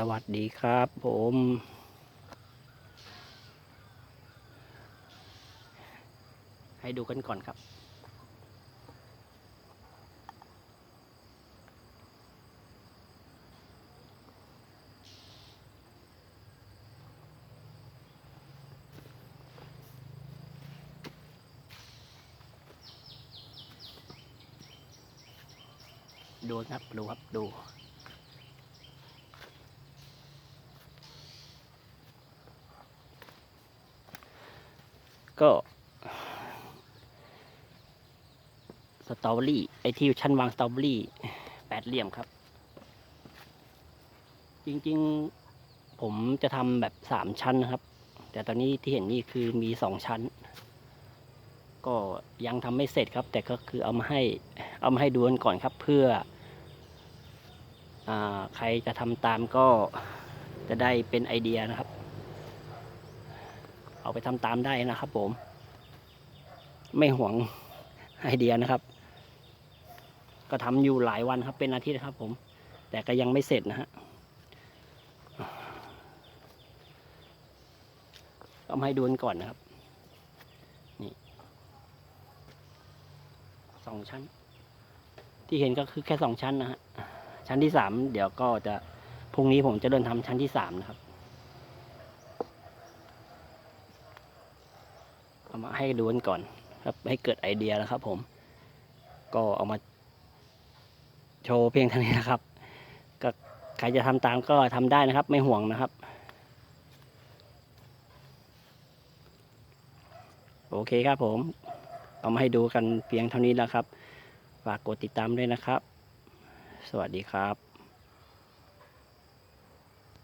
สวัสดีครับผมให้ดูกันก่อนครับ ดูครับ ดูครับ ดู ก็ สตรอเบอรี่ ไอที่ชั้นวางสตรอเบอรี่แปดเหลี่ยมครับ จริงๆผมจะทำแบบสามชั้นนะครับ แต่ตอนนี้ที่เห็นนี่คือมีสองชั้น ก็ยังทำไม่เสร็จครับ แต่ก็คือเอามาให้เอามาให้ดูกันก่อนครับ เพื่ออใครจะทำตามก็จะได้เป็นไอเดียนะครับ เอาไปทำตามได้นะครับผม ไม่ห่วงไอเดียนะครับ ก็ทำอยู่หลายวันครับเป็นอาทิตย์ครับผม แต่ก็ยังไม่เสร็จนะฮะเอามาให้ดูกันก่อนนะครับนี่สองชั้น ที่เห็นก็คือแค่สองชั้นนะฮะชั้นที่สามเดี๋ยวก็จะพรุ่งนี้ผมจะเดินทำชั้นที่สามนะครับ เอามาให้ดูกันก่อนครับให้เกิดไอเดียนะครับ ผม ก็เอามา โชว์เพียงเท่านี้นะครับก็ใครจะทำตามก็ทำได้นะครับ ไม่ห่วงนะครับ โอเคครับผม เอามาให้ดูกันเพียงเท่านี้แล้วครับฝากกดติดตามด้วยนะครับ สวัสดีครับ